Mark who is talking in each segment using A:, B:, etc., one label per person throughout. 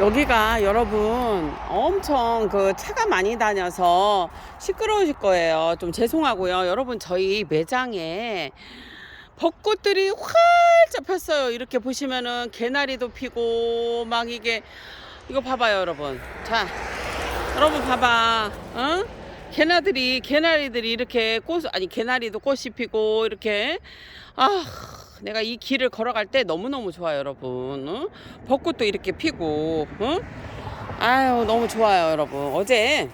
A: 여기가 여러분 엄청 그 차가 많이 다녀서 시끄러우실 거예요. 좀 죄송하고요. 여러분 저희 매장에 벚꽃들이 활짝 폈어요. 이렇게 보시면은 개나리도 피고 막 이게 이거 봐봐요, 여러분. 자, 여러분 봐봐. 어? 개나들이 개나리들이 이렇게 꽃 아니 개나리도 꽃이 피고 이렇게 아 내가 이 길을 걸어갈 때 너무너무 좋아요 여러분 어? 벚꽃도 이렇게 피고 어? 아유 너무 좋아요 여러분 어제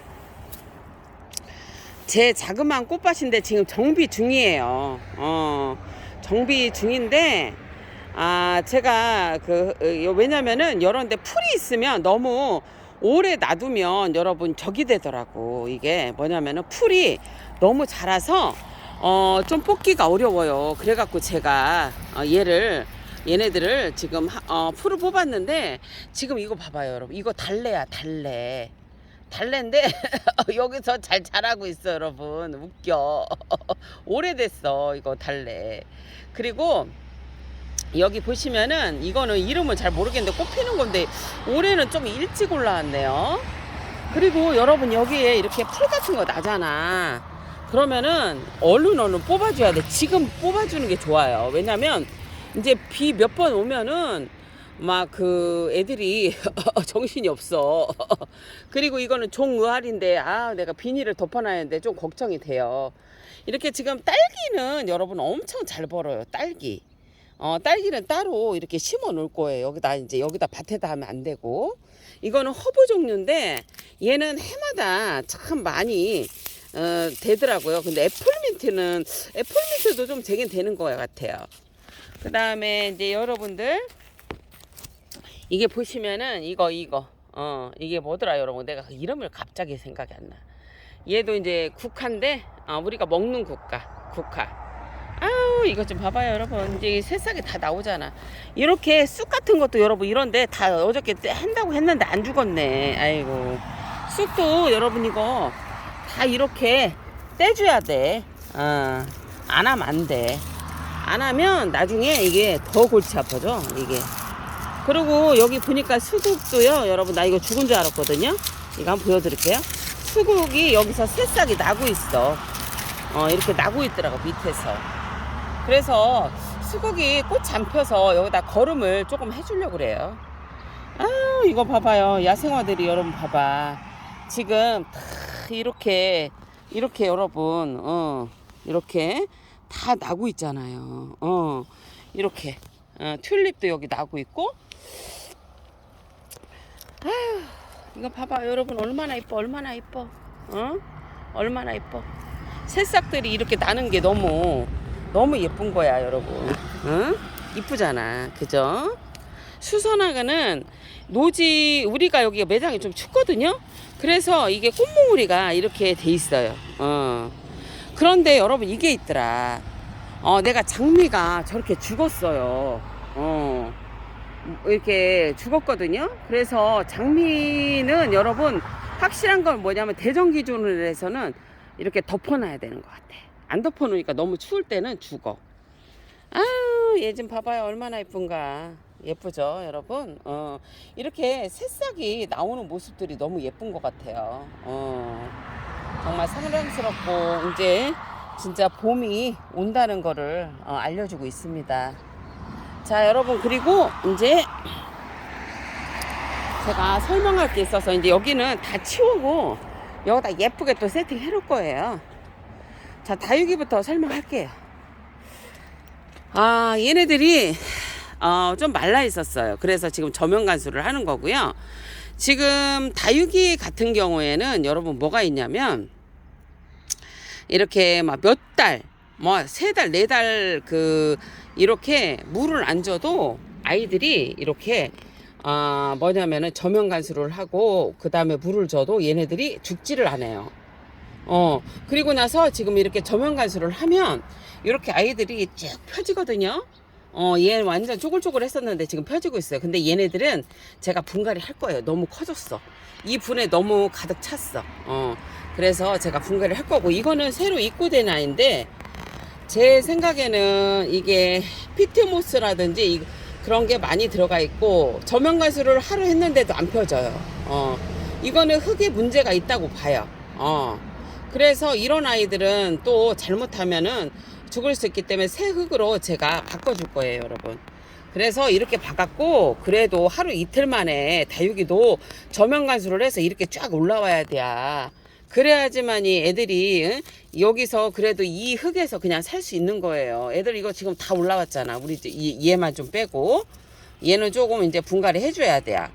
A: 제 자그마한 꽃밭인데 지금 정비 중이에요 어 정비 중인데 아 제가 그 어, 왜냐면은 이런 데 풀이 있으면 너무 오래 놔두면 여러분 적이 되더라고. 이게 뭐냐면은 풀이 너무 자라서 어 좀 뽑기가 어려워요. 그래갖고 제가 어, 얘를 얘네들을 지금 하- 어, 풀을 뽑았는데 지금 이거 봐봐요 여러분. 이거 달래야 달래. 달래인데 여기서 잘 자라고 있어 여러분. 웃겨. 오래됐어 이거 달래. 그리고 여기 보시면은 이거는 이름을 잘 모르겠는데 꽃 피는 건데 올해는 좀 일찍 올라왔네요. 그리고 여러분 여기에 이렇게 풀 같은 거 나잖아. 그러면은 얼른 얼른 뽑아줘야 돼. 지금 뽑아주는 게 좋아요. 왜냐면 이제 비 몇 번 오면은 막 그 애들이 정신이 없어. 그리고 이거는 종의알인데 아 내가 비닐을 덮어놔야되는데 좀 걱정이 돼요. 이렇게 지금 딸기는 여러분 엄청 잘 벌어요. 딸기. 어, 딸기는 따로 이렇게 심어 놓을 거예요. 여기다 이제 여기다 밭에다 하면 안 되고. 이거는 허브 종류인데 얘는 해마다 참 많이 어, 되더라고요. 근데 애플민트는 애플민트도 좀 되긴 되는 거 같아요. 그 다음에 이제 여러분들 이게 보시면은 이거 이거 어 이게 뭐더라 여러분 내가 그 이름을 갑자기 생각이 안 나. 얘도 이제 국화인데 어, 우리가 먹는 국화 국화. 이거 좀 봐봐요 여러분. 이제 이 새싹이 다 나오잖아. 이렇게 쑥 같은 것도 여러분 이런데 다 어저께 한다고 했는데 안 죽었네. 아이고. 쑥도 여러분 이거 다 이렇게 떼줘야 돼안 하면 안돼 안 하면 나중에 이게 더 골치 아파져 이게. 그리고 여기 보니까 수국도요. 여러분 나 이거 죽은 줄 알았거든요. 이거 한번 보여드릴게요. 수국이 여기서 새싹이 나고 있어. 어 이렇게 나고 있더라고 밑에서 그래서 수국이 꽃 잠펴서 여기다 거름을 조금 해주려고 그래요. 아 이거 봐봐요. 야생화들이 여러분 봐봐. 지금 다 이렇게 이렇게 여러분 어 이렇게 다 나고 있잖아요. 어 이렇게 어, 튤립도 여기 나고 있고. 아휴 이거 봐봐 여러분 얼마나 이뻐 얼마나 이뻐 어 얼마나 이뻐 새싹들이 이렇게 나는 게 너무 너무 예쁜 거야 여러분. 응? 이쁘잖아. 그죠? 수선화가는 노지 우리가 여기 매장이 좀 춥거든요? 그래서 이게 꽃몽우리가 이렇게 돼 있어요. 어. 그런데 여러분 이게 있더라. 어, 내가 장미가 저렇게 죽었어요. 어. 이렇게 죽었거든요? 그래서 장미는 여러분 확실한 건 뭐냐면 대전 기준으로 해서는 이렇게 덮어놔야 되는 것 같아 안 덮어놓으니까 너무 추울 때는 죽어. 아유, 얘 좀 봐봐요. 얼마나 예쁜가. 예쁘죠, 여러분? 어, 이렇게 새싹이 나오는 모습들이 너무 예쁜 것 같아요. 어, 정말 사랑스럽고, 이제 진짜 봄이 온다는 거를 어, 알려주고 있습니다. 자, 여러분, 그리고 이제 제가 설명할 게 있어서 이제 여기는 다 치우고 여기다 예쁘게 또 세팅 해 놓을 거예요. 자, 다육이부터 설명할게요. 아, 얘네들이 어, 좀 말라 있었어요. 그래서 지금 저면 간수를 하는 거고요. 지금 다육이 같은 경우에는 여러분 뭐가 있냐면 이렇게 막 몇 달, 뭐 세 달, 네 달 그 이렇게 물을 안 줘도 아이들이 이렇게 아 뭐냐면은 저면 간수를 하고 그 다음에 물을 줘도 얘네들이 죽지를 않아요. 어, 그리고 나서 지금 이렇게 저면 간수를 하면 이렇게 아이들이 쭉 펴지거든요. 어, 얘 완전 쪼글쪼글 했었는데 지금 펴지고 있어요. 근데 얘네들은 제가 분갈이 할 거예요. 너무 커졌어. 이 분에 너무 가득 찼어. 어, 그래서 제가 분갈이 할 거고, 이거는 새로 입고된 아이인데, 제 생각에는 이게 피트모스라든지 이- 그런 게 많이 들어가 있고 저면 가수를 하루 했는데도 안 펴져요. 어, 이거는 흙에 문제가 있다고 봐요. 어, 그래서 이런 아이들은 또 잘못하면은 죽을 수 있기 때문에 새 흙으로 제가 바꿔줄 거예요, 여러분. 그래서 이렇게 바꿨고 그래도 하루 이틀 만에 다육이도 저면 간수를 해서 이렇게 쫙 올라와야 돼야 그래야지만이 애들이 응? 여기서 그래도 이 흙에서 그냥 살 수 있는 거예요. 애들 이거 지금 다 올라왔잖아. 우리 얘만 좀 빼고 얘는 조금 이제 분갈이 해줘야 돼요.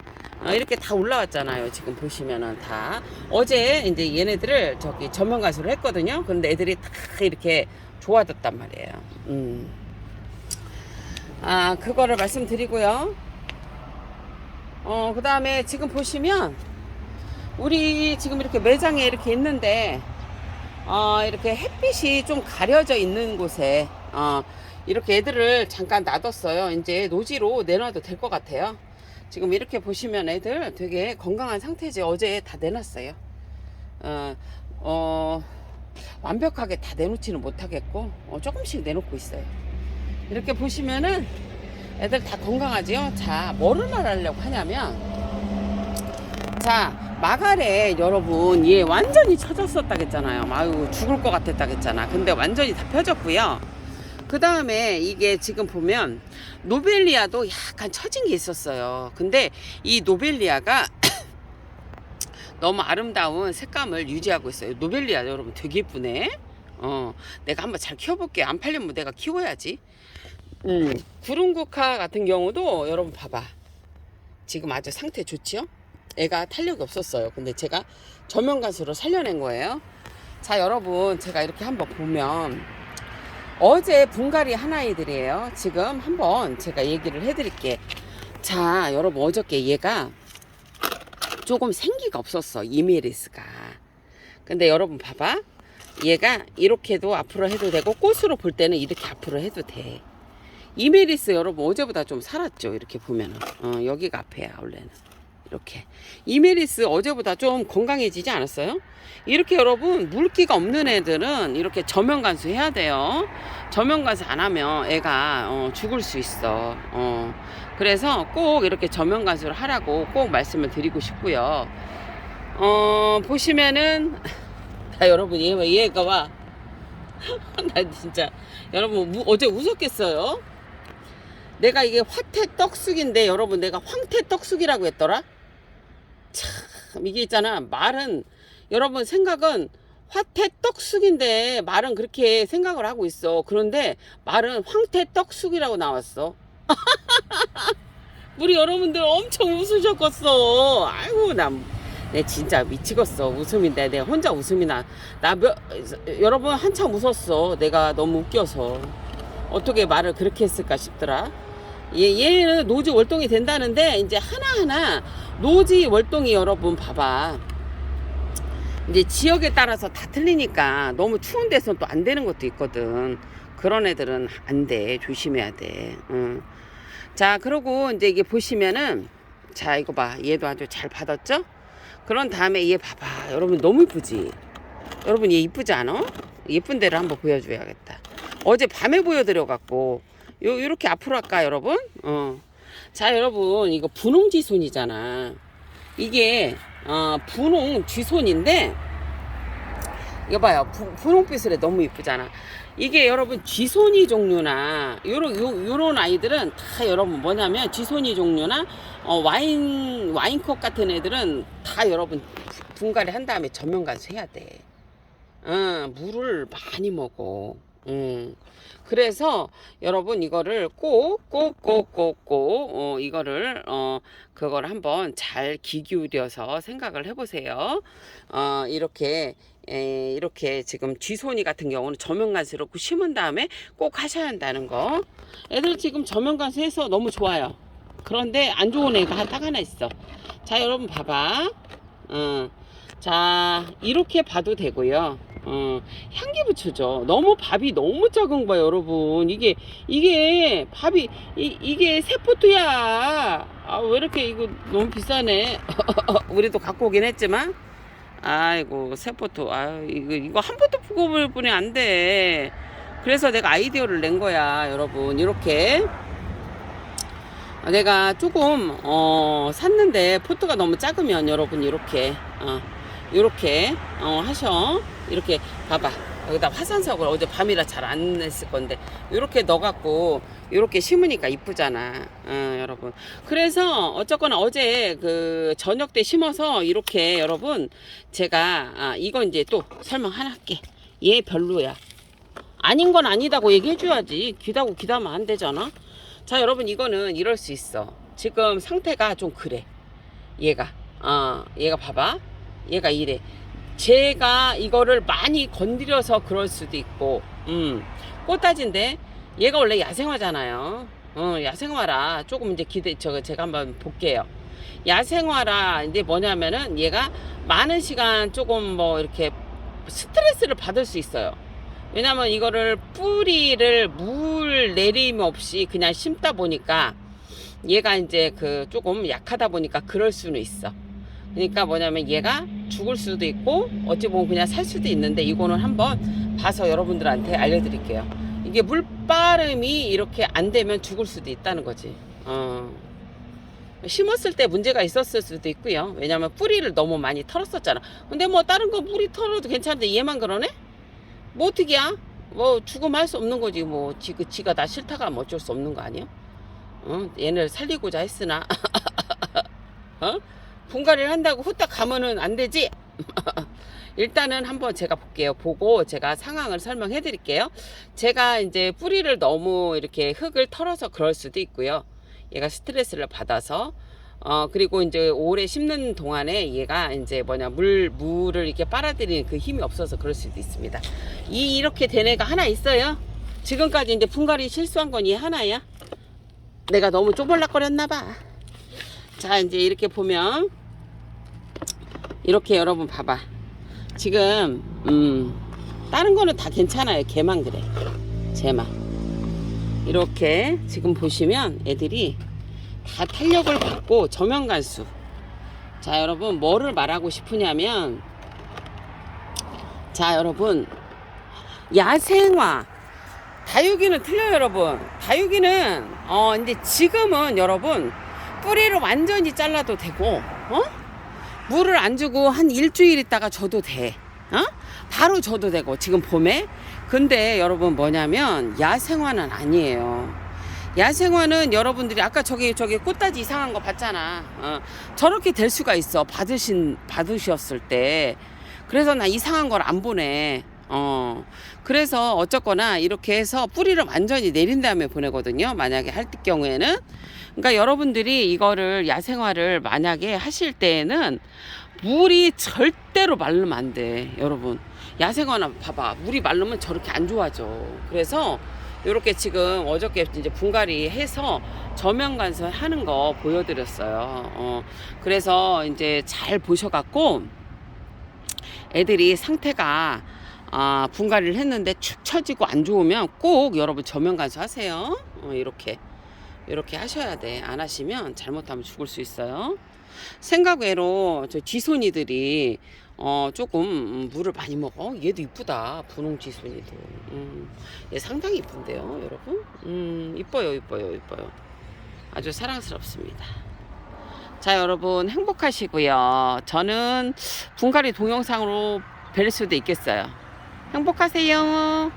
A: 어, 이렇게 다 올라왔잖아요. 지금 보시면은 다 어제 이제 얘네들을 저기 전면 가수를 했거든요. 그런데 애들이 다 이렇게 좋아졌단 말이에요. 음. 아 그거를 말씀드리고요. 어 그 다음에 지금 보시면 우리 지금 이렇게 매장에 이렇게 있는데 어 이렇게 햇빛이 좀 가려져 있는 곳에 어 이렇게 애들을 잠깐 놔뒀어요. 이제 노지로 내놔도 될 것 같아요. 지금 이렇게 보시면 애들 되게 건강한 상태지 어제 다 내놨어요. 어, 어, 완벽하게 다 내놓지는 못하겠고 어, 조금씩 내놓고 있어요. 이렇게 보시면은 애들 다 건강하지요? 자, 뭐를 말하려고 하냐면 자, 마가래 여러분 얘 완전히 처졌었다겠잖아요. 아유 죽을 것 같았다겠잖아. 근데 완전히 다 펴졌고요. 그 다음에 이게 지금 보면 노벨리아도 약간 처진 게 있었어요. 근데 이 노벨리아가 너무 아름다운 색감을 유지하고 있어요. 노벨리아 여러분 되게 예쁘네. 어, 내가 한번 잘 키워볼게. 안 팔리면 내가 키워야지. 음, 구름국화 같은 경우도 여러분 봐봐. 지금 아주 상태 좋지요? 애가 탄력이 없었어요. 근데 제가 저면 가수로 살려낸 거예요. 자, 여러분, 제가 이렇게 한번 보면 어제 분갈이 한 아이들이에요. 지금 한번 제가 얘기를 해드릴게. 자, 여러분, 어저께 얘가 조금 생기가 없었어. 이메리스가. 근데 여러분 봐봐. 얘가 이렇게도 앞으로 해도 되고 꽃으로 볼 때는 이렇게 앞으로 해도 돼. 이메리스 여러분 어제보다 좀 살았죠. 이렇게 보면은. 어, 여기가 앞에야 원래는. 이렇게. 이메리스 어제보다 좀 건강해지지 않았어요? 이렇게 여러분 물기가 없는 애들은 이렇게 저면 간수 해야 돼요. 저면 간수 안 하면 애가 어, 죽을 수 있어. 어. 그래서 꼭 이렇게 저면 간수를 하라고 꼭 말씀을 드리고 싶고요. 어, 보시면은 나 여러분 얘 얘가 와. 나 진짜 여러분 우- 어제 웃었겠어요? 내가 이게 화태 떡숙인데 여러분 내가 황태 떡숙이라고 했더라? 참 이게 있잖아. 말은 여러분 생각은 화태 떡숙인데 말은 그렇게 생각을 하고 있어. 그런데 말은 황태 떡숙이라고 나왔어. 우리 여러분들 엄청 웃으셨겠어. 아이고 남내 진짜 미치겠어. 웃음인데 내가 혼자 웃음이 나나 몇, 여러분 한참 웃었어. 내가 너무 웃겨서. 어떻게 말을 그렇게 했을까 싶더라 얘, 얘는 노지 월동이 된다는데 이제 하나하나 노지 월동이 여러분 봐봐. 이제 지역에 따라서 다 틀리니까 너무 추운 데서는 또안 되는 것도 있거든. 그런 애들은 안 돼. 조심해야 돼. 응. 자 그러고 이제 이게 보시면은 자 이거 봐. 얘도 아주 잘 받았죠? 그런 다음에 얘 봐봐. 여러분 너무 이쁘지? 여러분 얘 이쁘지 않아? 예쁜 데를 한번 보여줘야겠다. 어제 밤에 보여드려 갖고 요 요렇게 앞으로 할까 여러분 어. 자 여러분 이거 분홍 쥐손이잖아 이게 어, 분홍 쥐손인데 이거 봐요 부, 분홍빛으로 너무 이쁘잖아 이게 여러분 쥐손이 종류나 요런 요, 요런 아이들은 다 여러분 뭐냐면 쥐손이 종류나 어, 와인 와인컵 같은 애들은 다 여러분 분갈이 한 다음에 전면 가서 해야 돼. 어, 물을 많이 먹어. 음. 그래서 여러분 이거를 꼭 꼭 꼭 꼭꼭 어, 이거를 어 그걸 한번 잘 기기울여서 생각을 해보세요. 어 이렇게 에, 이렇게 지금 쥐손이 같은 경우는 저면간수로 심은 다음에 꼭 하셔야 한다는 거. 애들 지금 저면간수 해서 너무 좋아요. 그런데 안 좋은 애가 딱 하나 있어. 자 여러분 봐봐. 어. 자 이렇게 봐도 되고요. 어, 향기 붙여줘. 너무 밥이 너무 작은 거야, 여러분. 이게, 이게, 밥이, 이, 이게 세포트야. 아, 왜 이렇게 이거 너무 비싸네. 우리도 갖고 오긴 했지만. 아이고, 세포트. 아유, 이거, 이거 한 포트 푸고 볼 뿐이 안 돼. 그래서 내가 아이디어를 낸 거야, 여러분. 이렇게. 아, 내가 조금 어 샀는데 포트가 너무 작으면 여러분 이렇게 어 이렇게 어 하셔. 이렇게 봐봐. 여기다 화산석을 어제 밤이라 잘안 했을 건데. 이렇게 넣어갖고 이렇게 심으니까 이쁘잖아. 어, 여러분. 그래서 어쨌거나 어제 그 저녁 때 심어서 이렇게 여러분 제가 아, 이거 이제 또 설명 하나 할게. 얘 별로야. 아닌 건 아니다고 얘기해줘야지. 기다고 기다면 안 되잖아 자 여러분 이거는 이럴 수 있어. 지금 상태가 좀 그래. 얘가. 어 얘가 봐봐. 얘가 이래. 제가 이거를 많이 건드려서 그럴 수도 있고 음. 꽃다지인데 얘가 원래 야생화잖아요. 어 야생화라. 조금 이제 기대 저 제가 한번 볼게요. 야생화라. 이제 뭐냐면은 얘가 많은 시간 조금 뭐 이렇게 스트레스를 받을 수 있어요 왜냐면 이거를 뿌리를 물 내림 없이 그냥 심다 보니까 얘가 이제 그 조금 약하다 보니까 그럴 수는 있어. 그러니까 뭐냐면 얘가 죽을 수도 있고 어찌 보면 그냥 살 수도 있는데 이거는 한번 봐서 여러분들한테 알려드릴게요. 이게 물바름이 이렇게 안 되면 죽을 수도 있다는 거지. 어. 심었을 때 문제가 있었을 수도 있고요. 왜냐면 뿌리를 너무 많이 털었었잖아. 근데 뭐 다른 거 뿌리 털어도 괜찮은데 얘만 그러네? 뭐 어떻게야? 뭐 죽음 할 수 없는 거지 뭐 지, 그 지가 나 싫다가 뭐 어쩔 수 없는 거 아니야? 어? 얘를 살리고자 했으나 어? 분갈이를 한다고 후딱 가면은 안 되지? 일단은 한번 제가 볼게요. 보고 제가 상황을 설명해 드릴게요. 제가 이제 뿌리를 너무 이렇게 흙을 털어서 그럴 수도 있고요. 얘가 스트레스를 받아서 어 그리고 이제 오래 심는 동안에 얘가 이제 뭐냐 물 물을 이렇게 빨아들이는 그 힘이 없어서 그럴 수도 있습니다. 이 이렇게 된 애가 하나 있어요. 지금까지 이제 분갈이 실수한 건 이 하나야. 내가 너무 쪼벌락거렸나 봐. 자 이제 이렇게 보면 이렇게 여러분 봐봐. 지금 음 다른 거는 다 괜찮아요. 걔만 그래. 쟤만. 이렇게 지금 보시면 애들이 다 탄력을 받고 저면 간수. 자, 여러분, 뭐를 말하고 싶으냐면, 자, 여러분, 야생화. 다육이는 틀려요, 여러분. 다육이는, 어, 근데 지금은 여러분, 뿌리를 완전히 잘라도 되고, 어? 물을 안 주고 한 일주일 있다가 줘도 돼. 어? 바로 줘도 되고, 지금 봄에. 근데 여러분 뭐냐면, 야생화는 아니에요. 야생화는 여러분들이 아까 저기 저기 꽃다지 이상한 거 봤잖아. 어, 저렇게 될 수가 있어. 받으신 받으셨을 때. 그래서 나 이상한 걸 안 보내. 어. 그래서 어쨌거나 이렇게 해서 뿌리를 완전히 내린 다음에 보내거든요. 만약에 할 경우에는. 그러니까 여러분들이 이거를 야생화를 만약에 하실 때에는 물이 절대로 마르면 안 돼. 여러분. 야생화나 봐봐. 물이 마르면 저렇게 안 좋아져. 그래서 이렇게 지금 어저께 이제 분갈이 해서 저면 간섭 하는 거 보여드렸어요. 어, 그래서 이제 잘 보셔갖고 애들이 상태가 아, 분갈이를 했는데 축 처지고 안 좋으면 꼭 여러분 저면 간섭 하세요. 어, 이렇게 이렇게 하셔야 돼. 안 하시면 잘못하면 죽을 수 있어요. 생각 외로 저 지손이들이 어 조금 음, 물을 많이 먹어. 얘도 이쁘다. 분홍 지손이도. 음, 얘 상당히 이쁜데요, 여러분. 음, 이뻐요, 이뻐요, 이뻐요. 아주 사랑스럽습니다. 자, 여러분 행복하시고요. 저는 분갈이 동영상으로 뵐 수도 있겠어요. 행복하세요.